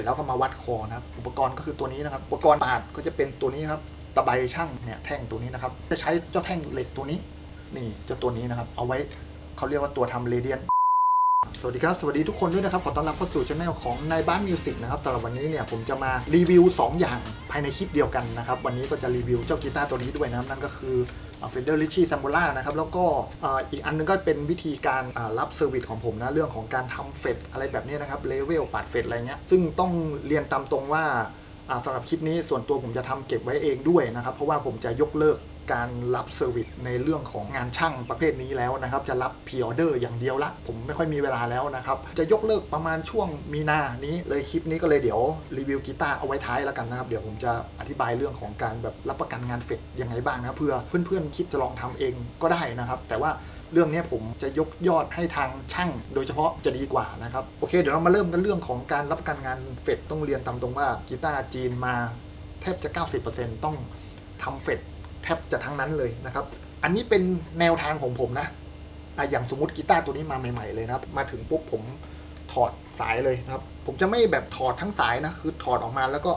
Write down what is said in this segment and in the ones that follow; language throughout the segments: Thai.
ร็จแล้วก็มาวัดคอนะครับ อุปกรณ์ก็คือตัวนี้นะครับ อุปกรณ์ปาดก็จะเป็นตัวนี้ครับ ตะไบช่างเนี่ยแท่งตัวนี้นะครับ จะใช้เจ้าแท่งเหล็กตัวนี้ นี่เจ้าตัวนี้นะครับ เอาไว้เขาเรียกว่าตัวทำเรเดียน สวัสดีครับ สวัสดีทุกคนด้วยนะครับ ขอต้อนรับเข้าสู่ช anel ของนายบ้านมิวสิกนะครับสำหรับวันนี้เนี่ยผมจะมารีวิว 2 อย่างภายในคลิปเดียวกันนะครับ วันนี้ก็จะรีวิวเจ้ากีตาร์ตัวนี้ด้วยนะครับ นั่นก็คือเฟเดอร์ลิชี่ซัมโบล่านะครับ แล้วก็อีกอันนึงก็เป็นวิธีการรับเซอร์วิสของผมนะ เรื่องของการทำเฟดอะไรแบบนี้นะครับเลเวลปาดเฟดอะไรเงี้ยซึ่งต้องเรียนตามตรงว่าอ่าสำหรับคลิปนี้ส่วนตัวผมจะทำเก็บไว้เองด้วยนะครับ เพราะว่าผมจะยกเลิก การรับเซอร์วิสในเรื่องของงานช่างประเภทนี้แล้วนะครับจะรับพ r ออเดอร์อย่างเดียวละ ผมไม่ค่อยมีเวลาแล้วนะครับ จะยกเลิกประมาณช่วงมีนานี้เลยคลิปนี้ก็เลยเดี๋ยวรีวิวกีตาร์เอาไว้ท้ายแล้วกันนะครับ เดี๋ยวผมจะอธิบายเรื่องของการแบบรับประกันงานเฟดยังไงบ้างนะเพื่อเพื่อนๆคิดจะลองทำเองก็ได้นะครับ แต่ว่าเรื่องนี้ผมจะยกยอดให้ทางช่าง โดยเฉพาะจะดีกว่านะครับโอเค เดี๋ยวเรามาเริ่มกันเรื่องของการรับประกันงานเฟดต้องเรียนตามตรงว่ากีตาร์จีนมาแทบจะ 90%ต้องทำเฟด แทบจะทั้งนั้นเลยนะครับ อันนี้เป็นแนวทางของผมนะอะอย่างสมมติกีตาร์ตัวนี้มาใหม่ ๆเลยนะครับ มาถึงปุ๊บผมถอดสายเลยนะครับ ผมจะไม่แบบถอดทั้งสายนะ คือถอดออกมาแล้วก็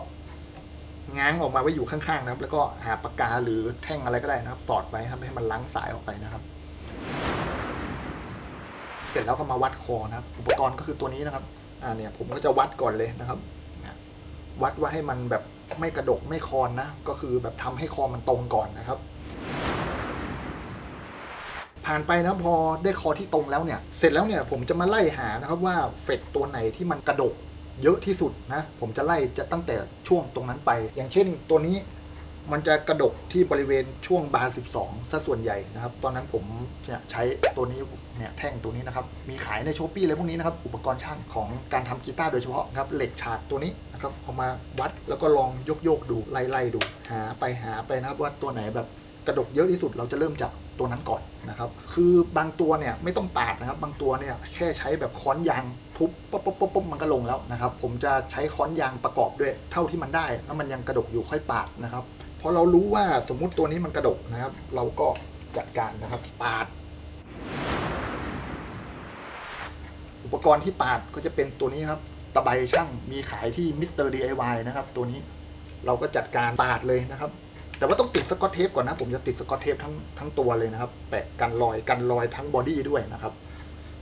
ง้างออกมาไว้อยู่ข้างๆนะครับ แล้วก็หาปากกาหรือแท่งอะไรก็ได้นะครับ สอดไปครับให้มันล้างสายออกไปนะครับ เสร็จแล้วก็มาวัดคอนะครับ อุปกรณ์ก็คือตัวนี้นะครับ อ่าเนี่ยผมก็จะวัดก่อนเลยนะครับ วัดว่าให้มันแบบ ไม่กระดกไม่คอนนะ ก็คือแบบทำให้คอมันตรงก่อนนะครับ ผ่านไปนะพอได้คอที่ตรงแล้วเนี่ย เสร็จแล้วเนี่ยผมจะมาไล่หานะครับว่าเฟดตัวไหนที่มันกระดกเยอะที่สุดนะ ผมจะไล่จะตั้งแต่ช่วงตรงนั้นไป อย่างเช่นตัวนี้ มันจะกระดกที่บริเวณช่วงบาร์ 12ซะส่วนใหญ่นะครับ ตอนนั้นผมจะใช้ตัวนี้เนี่ยแท่งตัวนี้นะครับ มีขายในช้อปปี้อะไรพวกนี้นะครับ อุปกรณ์ช่างของการทำกีตาร์โดยเฉพาะนะครับ เหล็กฉากตัวนี้นะครับ เอามาวัดแล้วก็ลองยกโยกๆดูไล่ๆดู หาไปหาไปนะครับ ว่าตัวไหนแบบกระดกเยอะที่สุดเราจะเริ่มจากตัวนั้นก่อนนะครับ คือบางตัวเนี่ยไม่ต้องปาดนะครับ บางตัวเนี่ยแค่ใช้แบบค้อนยางทุบป๊บป๊บป๊บป๊บมันก็ลงแล้วนะครับ ผมจะใช้ค้อนยางประกอบด้วย เท่าที่มันได้ แล้วมันยังกระดกอยู่ค่อยปาดนะครับ พอเรารู้ว่าสมมุติตัวนี้มันกระดกนะครับ เราก็จัดการนะครับ ปาด อุปกรณ์ที่ปาดก็จะเป็นตัวนี้ครับ ตะไบช่างมีขายที่มิสเตอร์ DIY นะครับ ตัวนี้เราก็จัดการปาดเลยนะครับ แต่ว่าต้องติดสกอตเทปก่อนนะ ผมจะติดสกอตเทปทั้งทั้งตัวเลยนะครับ แปะกันรอยกันรอยทั้งบอดี้ด้วยนะครับ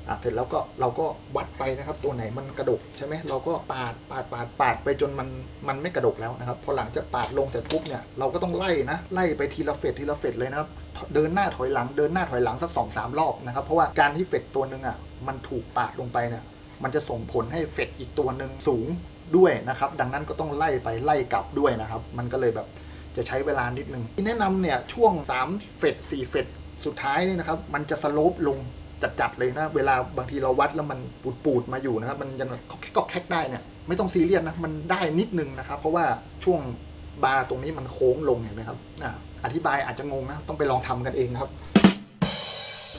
อะเสร็จแล้วก็เราก็วัดไปนะครับ ตัวไหนมันกระดกใช่ไหมเราก็ปาดปาดปาดปาดไปจนมันมันไม่กระดกแล้วนะครับ พอหลังจากปาดลงเสร็จปุ๊บเนี่ยเราก็ต้องไล่นะไล่ไปทีละเฟดทีละเฟดเลยนะครับเดินหน้าถอยหลังเดินหน้าถอยหลังสักสองสามรอบนะครับ เพราะว่าการที่เฟดตัวหนึ่งอะมันถูกปาดลงไปเนี่ยมันจะส่งผลให้เฟดอีกตัวหนึ่งสูงด้วยนะครับ ดังนั้นก็ต้องไล่ไปไล่กลับด้วยนะครับ มันก็เลยแบบจะใช้เวลานิดนึงที่แนะนำเนี่ยช่วง3เฟด4เฟดสุดท้ายเนี่ยนะครับ มันจะสโลปลง จัดๆเลยนะ เวลาบางทีเราวัดแล้วมันปูดๆมาอยู่นะครับ มันยังก็แคกได้เนี่ย ไม่ต้องซีเรียสนะ มันได้นิดนึงนะครับ เพราะว่าช่วงบาร์ตรงนี้มันโค้งลงเห็นไหมครับออธิบายอาจจะงงนะ ต้องไปลองทำกันเองครับ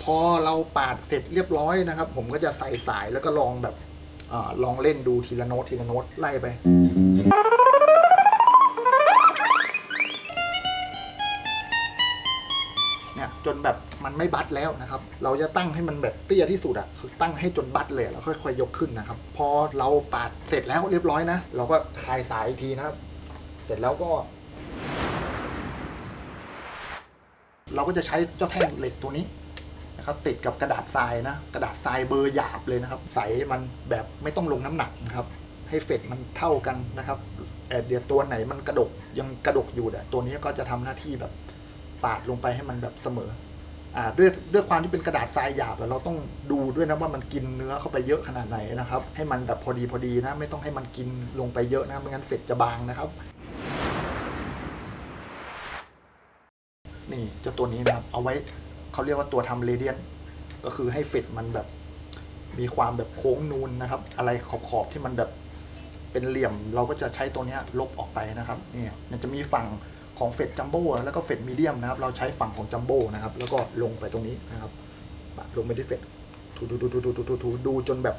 พอเราปาดเสร็จเรียบร้อยนะครับ ผมก็จะใส่สายแล้วก็ลองแบบอลองเล่นดูทีละโน้ตทีละโน้ตไล่ไป จนแบบมันไม่บัดแล้วนะครับ เราจะตั้งให้มันแบบเตี้ยที่สุดอะคือตั้งให้จนบัดเลยแล้วค่อยๆยกขึ้นนะครับ พอเราปาดเสร็จแล้วเรียบร้อยนะ เราก็คลายสายอีกทีนะครับ เสร็จแล้วก็ เราก็จะใช้เจ้าแท่งเหล็กตัวนี้นะครับติดกับกระดาษทรายนะ กระดาษทรายเบอร์หยาบเลยนะครับ ใสมันแบบไม่ต้องลงน้ำหนักนะครับ ให้เฟดมันเท่ากันนะครับเอ่อเดี๋ยวตัวไหนมันกระดกยังกระดกอยู่เนี่ยตัวนี้ก็จะทำหน้าที่แบบ ปาดลงไปให้มันแบบเสมอ อ่าด้วยด้วยความที่เป็นกระดาษทรายหยาบแล้วเราต้องดูด้วยนะว่ามันกินเนื้อเข้าไปเยอะขนาดไหนนะครับ ให้มันแบบพอดีพอดีนะ ไม่ต้องให้มันกินลงไปเยอะนะไม่งั้นเฟดจะบางนะครับ นี่จ้าตัวนี้นะครับ เอาไว้เขาเรียกว่าตัวทำเรเดียนก็คือให้เฟดมันแบบมีความแบบโค้งนูนนะครับ อะไรขอบขอบๆที่มันแบบเป็นเหลี่ยมเราก็จะใช้ตัวนี้ลบออกไปนะครับ นี่มันจะมีฝั่ง ของเฟดจัมโบ้แล้วก็เฟดมีเดียมนะครับ เราใช้ฝั่งของจัมโบ้นะครับ แล้วก็ลงไปตรงนี้นะครับลงไปที่เฟดถูดูดูดูดูดูดูดูจนแบบ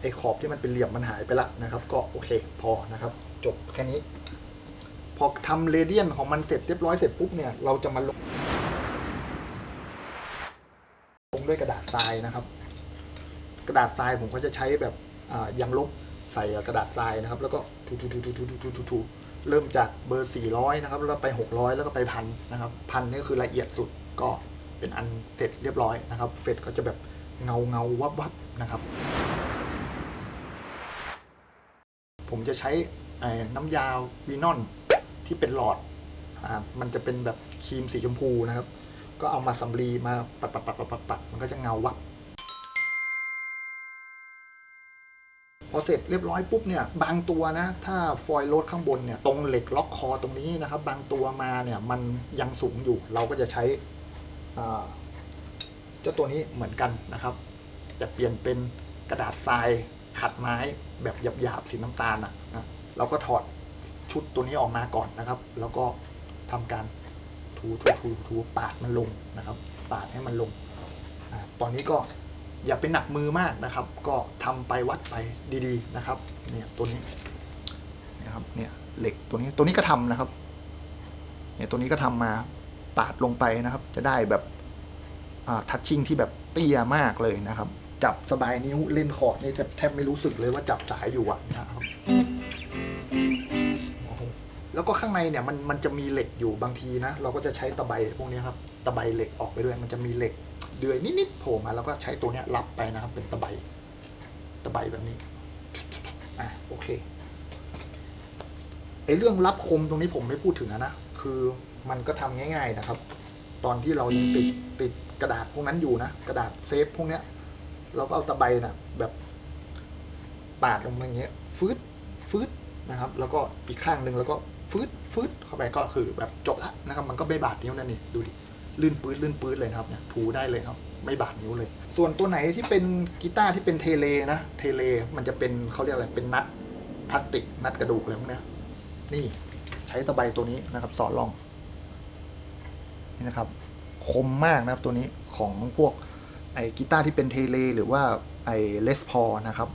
ไอ้ขอบที่มันเป็นเหลี่ยมมันหายไปละนะครับ ก็โอเคพอนะครับ จบแค่นี้ พอทำเรเดียนของมันเสร็จเรียบร้อยเสร็จปุ๊บเนี่ยเราจะมาลงลงด้วยกระดาษทรายนะครับ กระดาษทรายผมก็จะใช้แบบยังลบใส่กระดาษทรายนะครับ แล้วก็ถูถูถูถูถูถูถู เริ่มจากเบอร์ 400 นะครับ แล้วไป 600 แล้วก็ไปพันนะครับ พันนี่คือละเอียดสุดก็เป็นอันเสร็จเรียบร้อยนะครับ เฟดก็จะแบบเงาเงาวับวับนะครับ ผมจะใช้น้ำยาวีนอนที่เป็นหลอดอ่ามันจะเป็นแบบครีมสีชมพูนะครับ ก็เอามาสำลีมาปัดปัดปัดปัดปัดมันก็จะเงาวับ พอเสร็จเรียบร้อยปุ๊บเนี่ยบางตัวนะ ถ้าฟอยล์โรดข้างบนเนี่ยตรงเหล็กล็อกคอตรงนี้นะครับ บางตัวมาเนี่ยมันยังสูงอยู่ เราก็จะใช้เจ้าตัวนี้เหมือนกันนะครับ จะเปลี่ยนเป็นกระดาษทรายขัดไม้แบบหยาบๆสีน้ำตาลนะนะเราก็ถอดชุดตัวนี้ออกมาก่อนนะครับ แล้วก็ทำการถูถูถูถูปาดมันลงนะครับ ปาดให้มันลงอตอนนี้ก็ อย่าไปหนักมือมากนะครับ ก็ทำไปวัดไปดีๆนะครับเนี่ยตัวนี้นะครับเนี่ยเหล็กตัวนี้ตัวนี้ก็ทำนะครับเนี่ยตัวนี้ก็ทำมาปาดลงไปนะครับ จะได้แบบทัชชิ่งที่แบบเตี้ยมากเลยนะครับ จับสบายนิ้วเล่นคอร์ดนี่แทบแทบไม่รู้สึกเลยว่าจับสายอยู่อะนะครับ แล้วก็ข้างในเนี่ยมันมันจะมีเหล็กอยู่บางทีนะ เราก็จะใช้ตะไบพวกนี้ครับ ตะไบเหล็กออกไปด้วย มันจะมีเหล็กเดือยนิดๆโผล่มาแล้วก็ใช้ตัวเนี้ยรับไปนะครับ เป็นตะไบตะไบแบบนี้อะโอเคไอ้เรื่องรับคมตรงนี้ผมไม่พูดถึงอะนะคือมันก็ทำง่าย ๆนะครับ ตอนที่เรายังติดติดกระดาษพวกนั้นอยู่นะกระดาษเซฟพวกเนี้ย เราก็เอาตะไบนะแบบปาดลงอย่างเงี้ยฟืดฟืดนะครับ แล้วก็อีกข้างหนึ่งแล้วก็ ฟืดฟืดเข้าไปก็คือแบบจบละนะครับ มันก็ไม่บาดนิ้วนั่นนี่ดูดิลื่นปื้ดลื่นปื้ดเลยครับเนี่ยถูได้เลยครับ ไม่บาดนิ้วเลย ส่วนตัวไหนที่เป็นกีตาร์ที่เป็นเทเลนะเทเลมันจะเป็นเขาเรียกอะไรเป็นนัดพลาสติกนัดกระดูกอะไรพวกเนี้ยนี่ใช้ตะไบตัวนี้นะครับ สอดลองนี่นะครับ คมมากนะครับตัวนี้ของพวกไอ้กีตาร์ที่เป็นเทเลหรือว่าไอ้เลสพอนะครับ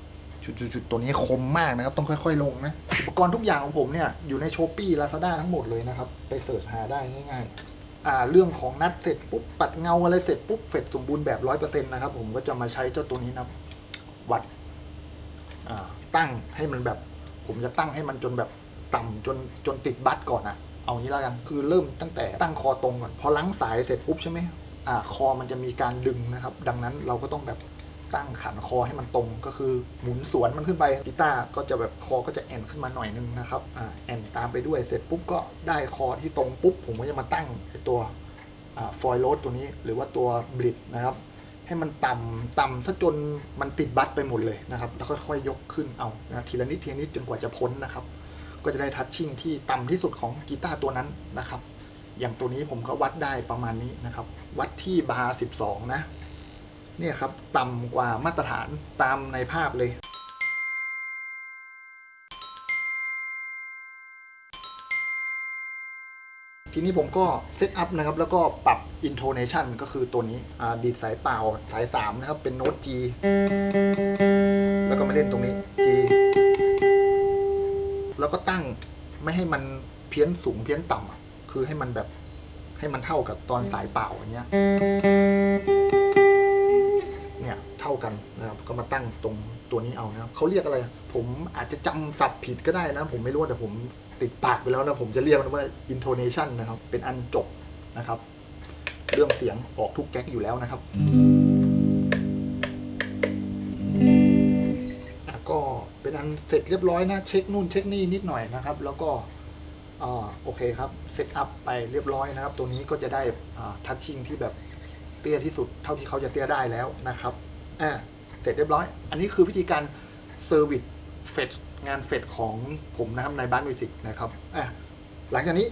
จุดๆตัวนี้คมมากนะครับ ต้องค่อยๆลงนะ อุปกรณ์ทุกอย่างของผมเนี่ย อยู่ใน s h อ p e e Lazada ทั้งหมดเลยนะครับ ไปเสิร์ชหาได้ง่ายๆ อ่าเรื่องของนัดเสร็จปุ๊บ ปัดเงาอะไรเสร็จปุ๊บเสร็จสมบูรณ์แบบร้อยเปอร์เซ็นต์นะครับ ผมก็จะมาใช้เจ้าตัวนี้นะวัดอ่าตั้งให้มันแบบ ผมจะตั้งให้มันจนแบบต่ำจนจนติดบัตก่อนอะเอางี้แล้วกัน คือเริ่มตั้งแต่ตั้งคอตรงก่อน พอล้างสายเสร็จปุ๊บใช่ไหมอ่า คอมันจะมีการดึงนะครับ ดังนั้นเราก็ต้องแบบ ตั้งขันคอให้มันตรงก็คือหมุนสวนมันขึ้นไปกีตาร์ก็จะแบบคอก็จะแอนขึ้นมาหน่อยนึงนะครับอ่าแอนตามไปด้วยเสร็จปุ๊บก็ได้คอที่ตรงปุ๊บผมก็จะมาตั้งไอตัวอ่าฟอยล์โรดตัวนี้หรือว่าตัวบลิดนะครับ ให้มันต่ำต่ำซะจนมันติดบัตไปหมดเลยนะครับ แล้วค่อยๆยกขึ้นเอานะทีละนิดทีละนิดจนกว่าจะพ้นนะครับ ก็จะได้ทัชชิ่งที่ต่ำที่สุดของกีตาร์ตัวนั้นนะครับ อย่างตัวนี้ผมก็วัดได้ประมาณนี้นะครับ วัดที่บาร์12 นะ เนี่ยครับต่ำกว่ามาตรฐานตามในภาพเลย ทีนี้ผมก็เซตอัพนะครับ แล้วก็ปรับ intonation ก็คือตัวนี้ดีดสายเปล่าสาย 3 นะครับ เป็นโน้ต G แล้วก็มาเล่นตรงนี้ G แล้วก็ตั้งไม่ให้มันเพี้ยนสูงเพี้ยนต่ำคือให้มันแบบให้มันเท่ากับตอนสายเปล่าอย่างเงี้ยากันนะครับก็มาตั้งตรงตัวนี้เอานะครับเขาเรียกอะไร ผมอาจจะจำศัพท์ผิดก็ได้นะ ผมไม่รู้แต่ผมติดปากไปแล้วนะผมจะเรียกมันว่า intonation นะครับ เป็นอันจบนะครับ เรื่องเสียงออกทุกแก๊กอยู่แล้วนะครับก็เป็นอันเสร็จเรียบร้อยนะ เช็คนู่นเช็คนี่นิดหน่อยนะครับ แล้วก็โอเคครับเซตอัพไปเรียบร้อยนะครับ ตัวนี้ก็จะได้ทัชชิ่งที่แบบเตี้ยที่สุดเท่าที่เขาจะเตี้ยได้แล้วนะครับ อ่าเสร็จเรียบร้อย อันนี้คือวิธีการเซอร์วิสเฟดงานเฟดของผมนะครับในบ้านมิวสิกนะครับอะหลังจากนี้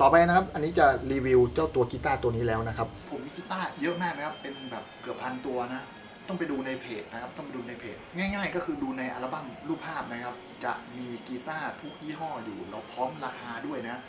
ต่อไปนะครับ อันนี้จะรีวิวเจ้าตัวกีตาร์ตัวนี้แล้วนะครับ ผมมีกีตาร์เยอะมากนะครับ เป็นแบบเกือบพันตัวนะ ต้องไปดูในเพจนะครับ ต้องไปดูในเพจ ง่าย ๆ ก็คือดูในอัลบั้มรูปภาพนะครับ จะมีกีตาร์ทุกยี่ห้ออยู่แล้วพร้อมราคาด้วยนะ